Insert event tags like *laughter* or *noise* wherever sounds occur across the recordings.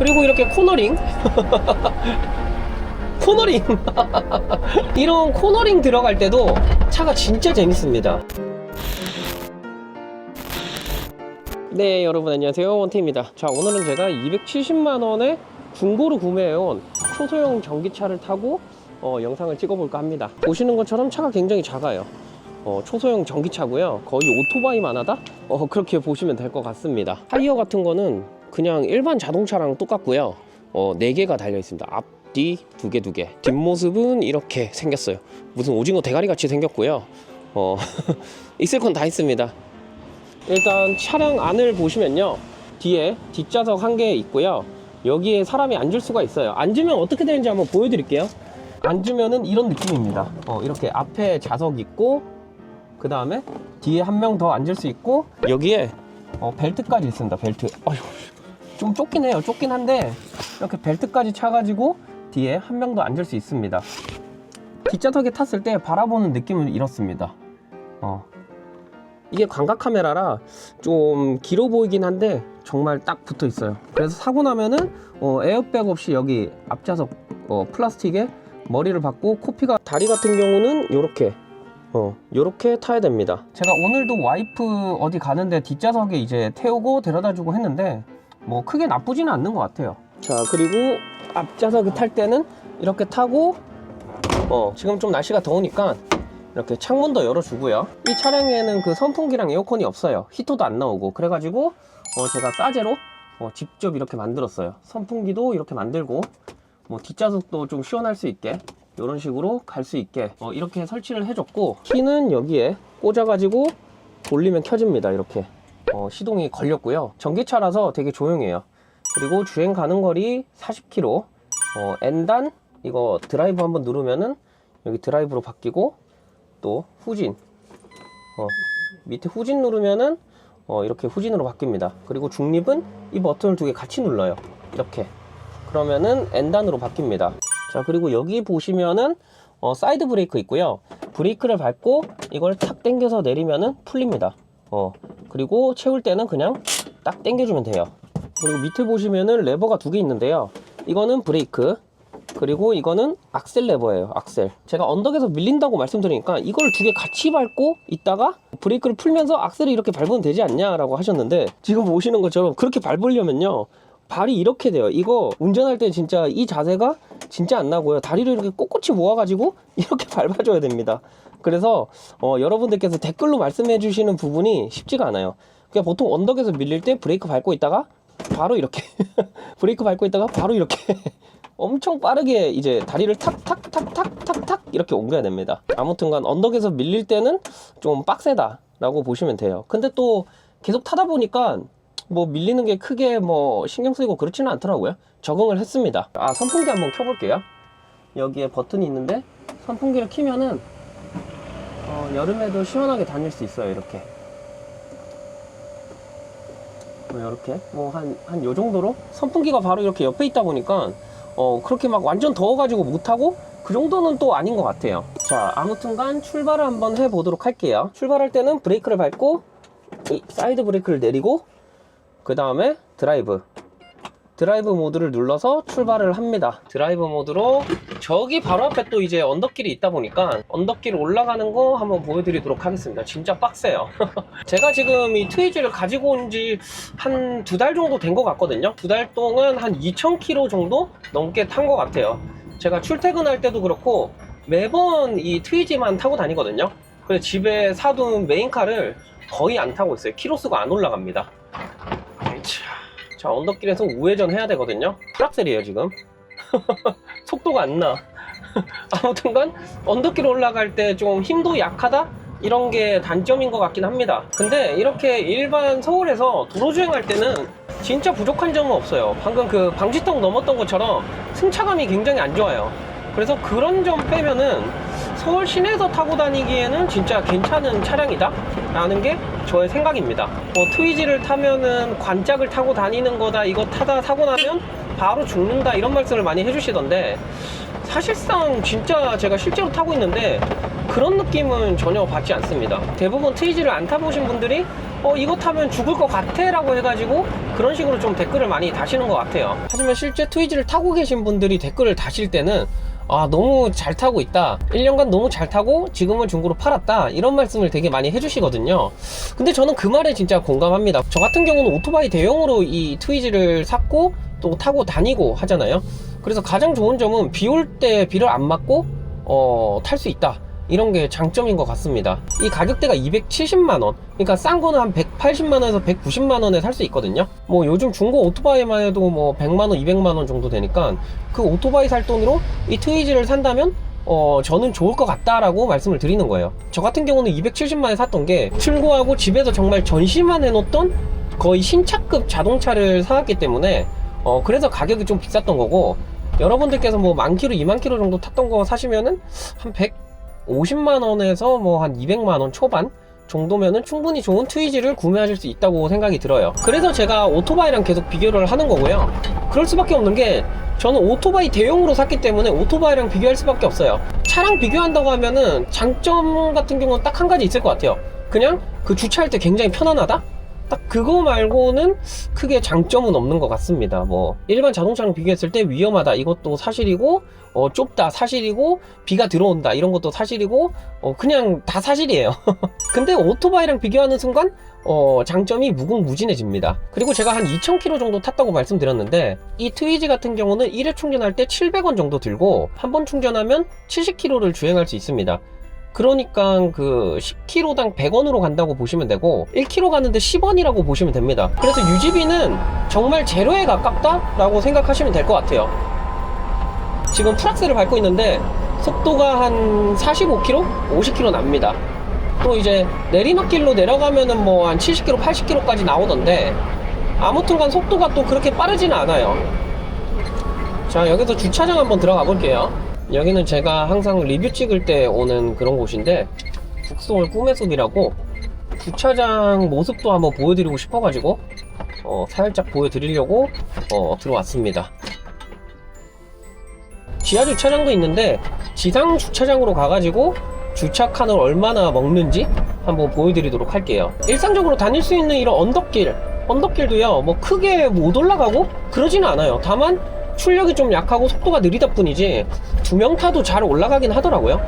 그리고 이렇게 코너링? *laughs* 코너링. *laughs* 이런 코너링 들어갈 때도 차가 진짜 재밌습니다. 네 여러분 안녕하세요. 원태입니다. 자 오늘은 제가 270만원에 중고로 구매해온 초소형 전기차를 타고 어, 영상을 찍어볼까 합니다. 보시는 것처럼 차가 굉장히 작아요. 어, 초소형 전기차고요. 거의 오토바이만 하다? 어, 그렇게 보시면 될 것 같습니다. 타이어 같은 거는 그냥 일반 자동차랑 똑같고요 어, 4개가 달려 있습니다 앞, 뒤, 두 개, 두 개. 뒷모습은 이렇게 생겼어요. 무슨 오징어 대가리 같이 생겼고요. 어, *laughs* 있을 건 다 있습니다. 일단 차량 안을 보시면요. 뒤에 뒷좌석 한 개 있고요. 여기에 사람이 앉을 수가 있어요. 앉으면 어떻게 되는지 한번 보여드릴게요. 앉으면은 이런 느낌입니다. 어, 이렇게 앞에 좌석 있고, 그 다음에 뒤에 한 명 더 앉을 수 있고, 여기에 어, 벨트까지 있습니다. 벨트. 어휴, 좀 좁긴 해요. 좁긴 한데, 이렇게 벨트까지 차가지고, 뒤에 한명더 앉을 수 있습니다. 뒷좌석에 탔을 때 바라보는 느낌은 이렇습니다. 어. 이게 광각 카메라라 좀 길어 보이긴 한데 정말 딱 붙어 있어요. 그래서 사고 나면은 어, 에어백 없이 여기 앞좌석 어, 플라스틱에 머리를 박고 코피가 다리 같은 경우는 이렇게 어, 요렇게 타야 됩니다. 제가 오늘도 와이프 어디 가는데 뒷좌석에 이제 태우고 데려다 주고 했는데 뭐 크게 나쁘지는 않는 것 같아요. 자, 그리고 앞좌석에 탈 때는 이렇게 타고 어, 지금 좀 날씨가 더우니까 이렇게 창문도 열어주고요. 이 차량에는 그 선풍기랑 에어컨이 없어요. 히터도 안 나오고 그래가지고 어, 제가 싸제로 어, 직접 이렇게 만들었어요. 선풍기도 이렇게 만들고 뭐 뒷좌석도 좀 시원할 수 있게 이런 식으로 갈 수 있게 어, 이렇게 설치를 해줬고 키는 여기에 꽂아가지고 돌리면 켜집니다. 이렇게 어, 시동이 걸렸고요. 전기차라서 되게 조용해요. 그리고 주행 가는 거리 40km 어, N단 이거 드라이브 한번 누르면은 여기 드라이브로 바뀌고 또 후진. 어, 밑에 후진 누르면은 어, 이렇게 후진으로 바뀝니다. 그리고 중립은 이 버튼을 두 개 같이 눌러요. 이렇게. 그러면은 N단으로 바뀝니다. 자 그리고 여기 보시면은 어, 사이드 브레이크 있고요. 브레이크를 밟고 이걸 탁 당겨서 내리면은 풀립니다. 어, 그리고 채울 때는 그냥 딱 당겨주면 돼요. 그리고 밑에 보시면은 레버가 두 개 있는데요. 이거는 브레이크 그리고 이거는 악셀 레버예요 악셀. 제가 언덕에서 밀린다고 말씀드리니까 이걸 두 개 같이 밟고 있다가 브레이크를 풀면서 악셀을 이렇게 밟으면 되지 않냐 라고 하셨는데 지금 보시는 것처럼 그렇게 밟으려면요. 발이 이렇게 돼요. 이거 운전할 때 진짜 이 자세가 진짜 안 나고요. 다리를 이렇게 꼿꼿이 모아가지고 *laughs* 이렇게 밟아줘야 됩니다 그래서 어, 여러분들께서 댓글로 말씀해 주시는 부분이 쉽지가 않아요 그냥 보통 언덕에서 밀릴 때 브레이크 밟고 있다가 바로 이렇게 *laughs* 브레이크 밟고 있다가 바로 이렇게 *laughs* 엄청 빠르게 이제 다리를 탁탁탁탁탁탁 이렇게 옮겨야 됩니다. 아무튼간 언덕에서 밀릴 때는 좀 빡세다라고 보시면 돼요. 근데 또 계속 타다 보니까 뭐 밀리는 게 크게 뭐 신경 쓰이고 그렇지는 않더라고요. 적응을 했습니다. 아 선풍기 한번 켜볼게요. 여기에 버튼이 있는데 선풍기를 키면은 어, 여름에도 시원하게 다닐 수 있어요. 이렇게. 뭐 이렇게 뭐 한 한 요 정도로 선풍기가 바로 이렇게 옆에 있다 보니까 어 그렇게 막 완전 더워가지고 못하고 그 정도는 또 아닌 것 같아요 자 아무튼간 출발을 한번 해보도록 할게요 출발할 때는 브레이크를 밟고 이 사이드 브레이크를 내리고 그 다음에 드라이브 드라이브 모드를 눌러서 출발을 합니다. 드라이브 모드로 저기 바로 앞에 또 이제 언덕길이 있다 보니까 언덕길 올라가는 거 한번 보여드리도록 하겠습니다. 진짜 빡세요. *laughs* 제가 지금 이 트위지를 가지고 온 지 한 두 달 정도 된 것 같거든요. 두 달 동안 한 2,000km 정도 넘게 탄 것 같아요. 제가 출퇴근할 때도 그렇고 매번 이 트위지만 타고 다니거든요. 그래서 집에 사둔 메인카를 거의 안 타고 있어요. 키로수가 안 올라갑니다 자, 자 언덕길에서 우회전 해야 되거든요 풀악셀이에요 지금 *laughs* 속도가 안 나. *laughs* 아무튼간 언덕길 올라갈 때 좀 힘도 약하다? 이런 게 단점인 것 같긴 합니다. 근데 이렇게 일반 서울에서 도로 주행할 때는 진짜 부족한 점은 없어요. 방금 그 방지턱 넘었던 것처럼 승차감이 굉장히 안 좋아요. 그래서 그런 점 빼면은 서울 시내에서 타고 다니기에는 진짜 괜찮은 차량이다? 라는 게 저의 생각입니다. 뭐 트위지를 타면은 관짝을 타고 다니는 거다 이거 타다 사고 나면 바로 죽는다 이런 말씀을 많이 해주시던데 사실상 진짜 제가 실제로 타고 있는데 그런 느낌은 전혀 받지 않습니다. 대부분 트위지를 안 타보신 분들이 어 이거 타면 죽을 것 같아 라고 해가지고 그런 식으로 좀 댓글을 많이 다시는 것 같아요. 하지만 실제 트위지를 타고 계신 분들이 댓글을 다실 때는 아 너무 잘 타고 있다. 1년간 너무 잘 타고 지금은 중고로 팔았다. 이런 말씀을 되게 많이 해주시거든요. 근데 저는 그 말에 진짜 공감합니다. 저 같은 경우는 오토바이 대용으로 이 트위지를 샀고 또 타고 다니고 하잖아요. 그래서 가장 좋은 점은 비 올 때 비를 안 맞고 어, 탈 수 있다 이런 게 장점인 것 같습니다. 이 가격대가 270만원. 그러니까 싼 거는 한 180만원에서 190만원에 살 수 있거든요. 뭐 요즘 중고 오토바이만 해도 뭐 100만원 200만원 정도 되니까 그 오토바이 살 돈으로 이 트위지를 산다면 어, 저는 좋을 것 같다라고 말씀을 드리는 거예요. 저 같은 경우는 270만에 샀던 게 출고하고 집에서 정말 전시만 해놓던 거의 신차급 자동차를 사왔기 때문에 어, 그래서 가격이 좀 비쌌던 거고 여러분들께서 뭐만 킬로, 2만 킬로 정도 탔던 거 사시면은 한 150만 원에서 뭐 한 200만 원 초반 정도면은 충분히 좋은 트위지를 구매하실 수 있다고 생각이 들어요. 그래서 제가 오토바이랑 계속 비교를 하는 거고요. 그럴 수밖에 없는 게 저는 오토바이 대용으로 샀기 때문에 오토바이랑 비교할 수밖에 없어요. 차랑 비교한다고 하면은 장점 같은 경우는 딱 한 가지 있을 것 같아요. 그냥 그 주차할 때 굉장히 편안하다? 딱 그거 말고는 크게 장점은 없는 것 같습니다. 뭐 일반 자동차랑 비교했을 때 위험하다 이것도 사실이고 어, 좁다 사실이고 비가 들어온다 이런 것도 사실이고 어, 그냥 다 사실이에요. *laughs* 근데 오토바이랑 비교하는 순간 어, 장점이 무궁무진해집니다. 그리고 제가 한 2,000km 정도 탔다고 말씀드렸는데 이 트위지 같은 경우는 1회 충전할 때 700원 정도 들고 한 번 충전하면 70km를 주행할 수 있습니다. 그러니까 그 10km당 100원으로 간다고 보시면 되고 1km 가는데 10원이라고 보시면 됩니다. 그래서 유지비는 정말 제로에 가깝다라고 생각하시면 될 것 같아요. 지금 풀악셀을 밟고 있는데 속도가 한 45km, 50km 납니다. 또 이제 내리막길로 내려가면은 뭐 한 70km, 80km까지 나오던데 아무튼간 속도가 또 그렇게 빠르지는 않아요. 자 여기서 주차장 한번 들어가 볼게요. 여기는 제가 항상 리뷰 찍을 때 오는 그런 곳인데 북소울 꿈의 숲이라고 주차장 모습도 한번 보여드리고 싶어가지고 어, 살짝 보여드리려고 어, 들어왔습니다. 지하 주차장도 있는데 지상 주차장으로 가가지고 주차 칸을 얼마나 먹는지 한번 보여드리도록 할게요. 일상적으로 다닐 수 있는 이런 언덕길, 언덕길도요, 뭐 크게 못 올라가고 그러지는 않아요. 다만 출력이 좀 약하고 속도가 느리다 뿐이지 두 명 타도 잘 올라가긴 하더라고요.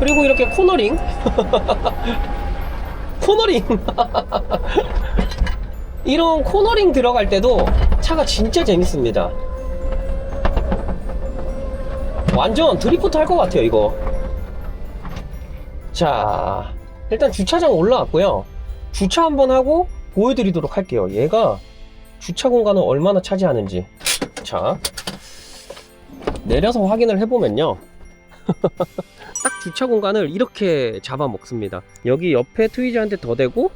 그리고 이렇게 코너링, *laughs* 코너링. *laughs* 이런 코너링 들어갈 때도 차가 진짜 재밌습니다. 완전 드리프트 할 것 같아요, 이거. 자, 일단 주차장 올라왔고요. 주차 한번 하고 보여드리도록 할게요. 얘가 주차 공간을 얼마나 차지하는지. 자, 내려서 확인을 해보면요. *laughs* 딱 주차 공간을 이렇게 잡아먹습니다. 여기 옆에 트위즈 한 대더 대고,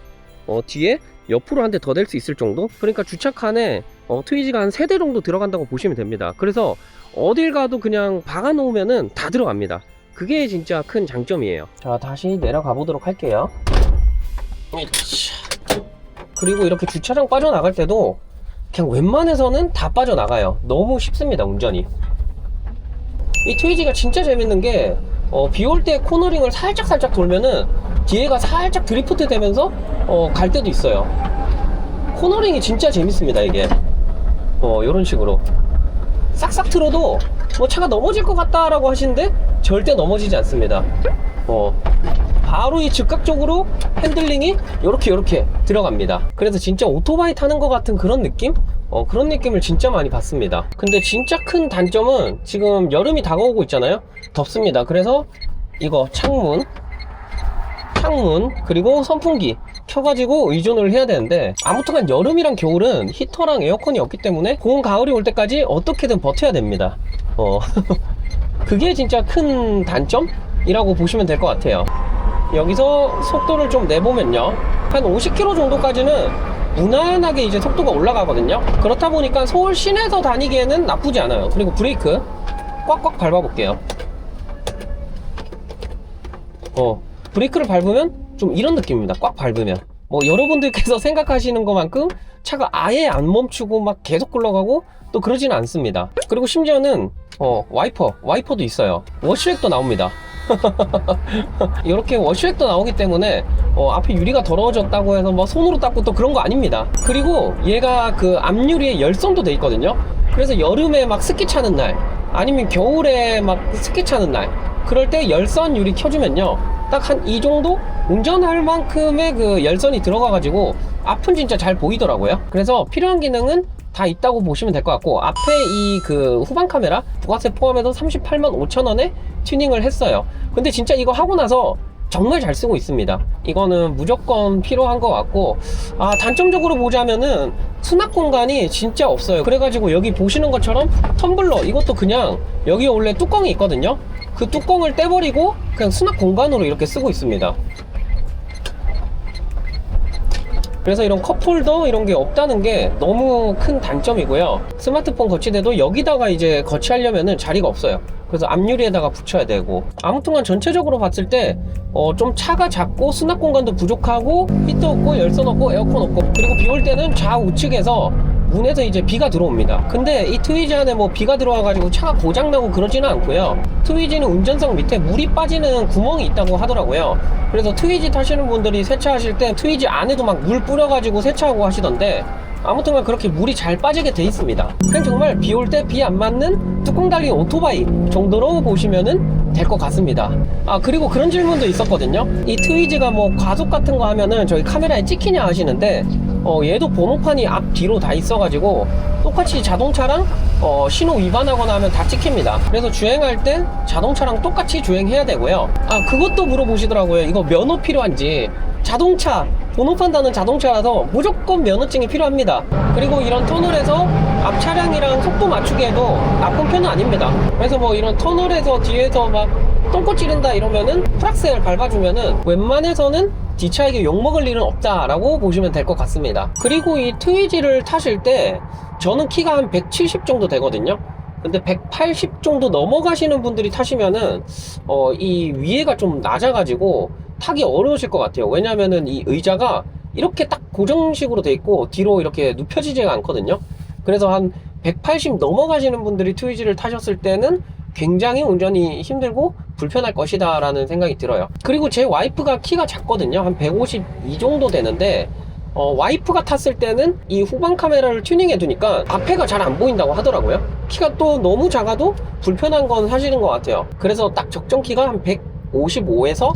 어, 뒤에 옆으로 한 대더댈수 있을 정도? 그러니까 주차 칸에 어, 트위지가 한세대 정도 들어간다고 보시면 됩니다. 그래서 어딜 가도 그냥 박아 놓으면은 다 들어갑니다. 그게 진짜 큰 장점이에요. 자, 다시 내려가 보도록 할게요. 그리고 이렇게 주차장 빠져나갈 때도 그냥 웬만해서는 다 빠져나가요. 너무 쉽습니다, 운전이. 이 트위지가 진짜 재밌는 게, 어, 비 올 때 코너링을 살짝 살짝 돌면은 뒤에가 살짝 드리프트 되면서, 어, 갈 때도 있어요. 코너링이 진짜 재밌습니다, 이게. 어, 요런 식으로. 싹싹 틀어도 뭐 차가 넘어질 것 같다라고 하시는데 절대 넘어지지 않습니다. 어, 바로 이 즉각적으로 핸들링이 요렇게 요렇게 들어갑니다. 그래서 진짜 오토바이 타는 것 같은 그런 느낌? 어, 그런 느낌을 진짜 많이 받습니다. 근데 진짜 큰 단점은 지금 여름이 다가오고 있잖아요. 덥습니다. 그래서 이거 창문, 창문, 그리고 선풍기 켜가지고 의존을 해야 되는데 아무튼간 여름이랑 겨울은 히터랑 에어컨이 없기 때문에 고온 가을이 올 때까지 어떻게든 버텨야 됩니다. 어, *laughs* 그게 진짜 큰 단점이라고 보시면 될 것 같아요. 여기서 속도를 좀 내보면요. 한 50km 정도까지는 무난하게 이제 속도가 올라가거든요. 그렇다 보니까 서울 시내에서 다니기에는 나쁘지 않아요. 그리고 브레이크 꽉꽉 밟아볼게요. 어, 브레이크를 밟으면 좀 이런 느낌입니다. 꽉 밟으면. 뭐 여러분들께서 *laughs* 생각하시는 것만큼 차가 아예 안 멈추고 막 계속 굴러가고 또 그러지는 않습니다. 그리고 심지어는 어, 와이퍼, 와이퍼도 있어요. 워시액도 나옵니다. *laughs* 이렇게 워시액도 나오기 때문에 어, 앞에 유리가 더러워졌다고 해서 뭐 손으로 닦고 또 그런 거 아닙니다. 그리고 얘가 그 앞유리에 열선도 돼 있거든요. 그래서 여름에 막 습기 차는 날 아니면 겨울에 막 습기 차는 날 그럴 때 열선 유리 켜주면요 딱 한 이 정도 운전할 만큼의 그 열선이 들어가 가지고 앞은 진짜 잘 보이더라고요. 그래서 필요한 기능은 다 있다고 보시면 될 것 같고 앞에 이 그 후방 카메라 부가세 포함해서 38만 5천 원에 튜닝을 했어요. 근데 진짜 이거 하고 나서 정말 잘 쓰고 있습니다. 이거는 무조건 필요한 것 같고 아 단점적으로 보자면은 수납 공간이 진짜 없어요. 그래가지고 여기 보시는 것처럼 텀블러 이것도 그냥 여기 원래 뚜껑이 있거든요. 그 뚜껑을 떼버리고 그냥 수납 공간으로 이렇게 쓰고 있습니다. 그래서 이런 컵홀더 이런 게 없다는 게 너무 큰 단점이고요. 스마트폰 거치대도 여기다가 이제 거치하려면은 자리가 없어요. 그래서 앞유리에다가 붙여야 되고 아무튼간 전체적으로 봤을 때 어, 좀 차가 작고 수납 공간도 부족하고 히터 없고 열선 없고 에어컨 없고 그리고 비 올 때는 좌우측에서 문에서 이제 비가 들어옵니다. 근데 이 트위지 안에 뭐 비가 들어와가지고 차가 고장나고 그러지는 않고요. 트위지는 운전석 밑에 물이 빠지는 구멍이 있다고 하더라고요. 그래서 트위지 타시는 분들이 세차하실 때 트위지 안에도 막 물 뿌려가지고 세차하고 하시던데 아무튼간 그렇게 물이 잘 빠지게 돼 있습니다. 그냥 정말 비 올 때 비 안 맞는 뚜껑 달린 오토바이 정도로 보시면은 될 것 같습니다. 아 그리고 그런 질문도 있었거든요. 이 트위지가 뭐 과속 같은 거 하면은 저희 카메라에 찍히냐 하시는데 어 얘도 번호판이 앞 뒤로 다 있어가지고 똑같이 자동차랑 어, 신호 위반하거나 하면 다 찍힙니다. 그래서 주행할 땐 자동차랑 똑같이 주행해야 되고요. 아 그것도 물어보시더라고요. 이거 면허 필요한지 자동차 번호판 다는 자동차라서 무조건 면허증이 필요합니다. 그리고 이런 터널에서 앞 차량이랑 속도 맞추기에도 나쁜 편은 아닙니다. 그래서 뭐 이런 터널에서 뒤에서 막 똥꼬 찌른다 이러면은 프락셀 밟아주면은 웬만해서는 뒷차에게 욕먹을 일은 없다라고 보시면 될 것 같습니다. 그리고 이 트위지를 타실 때 저는 키가 한 170 정도 되거든요. 근데 180 정도 넘어가시는 분들이 타시면은 어, 이 위에가 좀 낮아가지고 타기 어려우실 것 같아요. 왜냐면은 이 의자가 이렇게 딱 고정식으로 돼 있고 뒤로 이렇게 눕혀지지가 않거든요. 그래서 한 180 넘어가시는 분들이 트위지를 타셨을 때는 굉장히 운전이 힘들고 불편할 것이다 라는 생각이 들어요. 그리고 제 와이프가 키가 작거든요. 한 152 정도 되는데 어, 와이프가 탔을 때는 이 후방 카메라를 튜닝해 두니까 앞에가 잘 안 보인다고 하더라고요. 키가 또 너무 작아도 불편한 건 사실인 것 같아요. 그래서 딱 적정 키가 한 155에서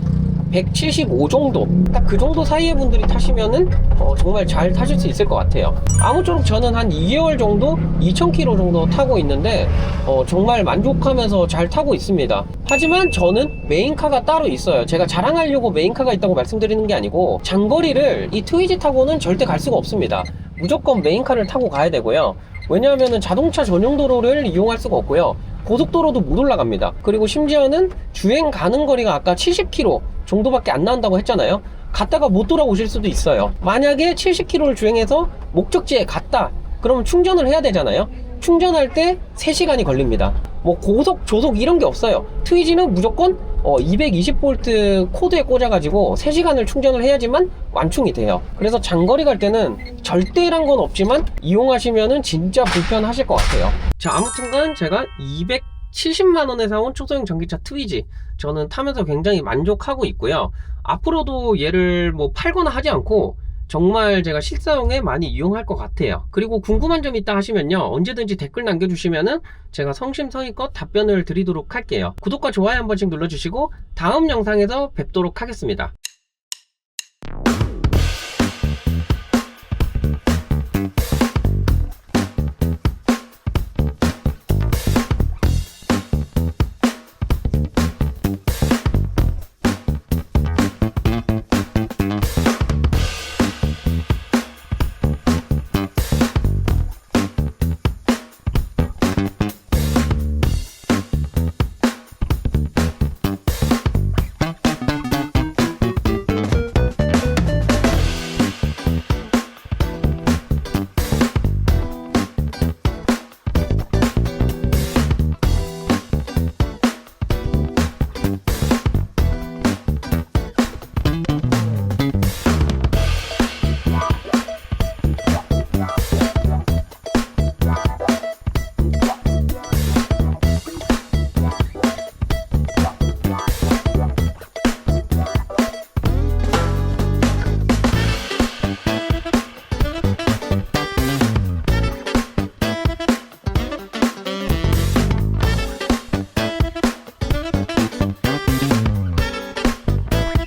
175 정도. 딱 그 정도 사이의 분들이 타시면은 어, 정말 잘 타실 수 있을 것 같아요. 아무쪼록 저는 한 2개월 정도 2000km 정도 타고 있는데 어, 정말 만족하면서 잘 타고 있습니다. 하지만 저는 메인카가 따로 있어요. 제가 자랑하려고 메인카가 있다고 말씀드리는 게 아니고 장거리를 이 트위지 타고는 절대 갈 수가 없습니다. 무조건 메인카를 타고 가야 되고요. 왜냐하면 자동차 전용 도로를 이용할 수가 없고요 고속도로도 못 올라갑니다. 그리고 심지어는 주행 가는 거리가 아까 70km 정도밖에 안 나온다고 했잖아요. 갔다가 못 돌아오실 수도 있어요. 만약에 70km를 주행해서 목적지에 갔다. 그러면 충전을 해야 되잖아요. 충전할 때 3시간이 걸립니다. 뭐 고속, 조속 이런 게 없어요. 트위지는 무조건 220V 코드에 꽂아가지고 3시간을 충전을 해야지만 완충이 돼요. 그래서 장거리 갈 때는 절대란 건 없지만 이용하시면은 진짜 불편하실 것 같아요. 자, 아무튼간 제가 270만 원에 사온 초소형 전기차 트위지 저는 타면서 굉장히 만족하고 있고요. 앞으로도 얘를 뭐 팔거나 하지 않고 정말 제가 실사용에 많이 이용할 것 같아요. 그리고 궁금한 점 있다 하시면요. 언제든지 댓글 남겨주시면은 제가 성심성의껏 답변을 드리도록 할게요. 구독과 좋아요 한 번씩 눌러주시고 다음 영상에서 뵙도록 하겠습니다.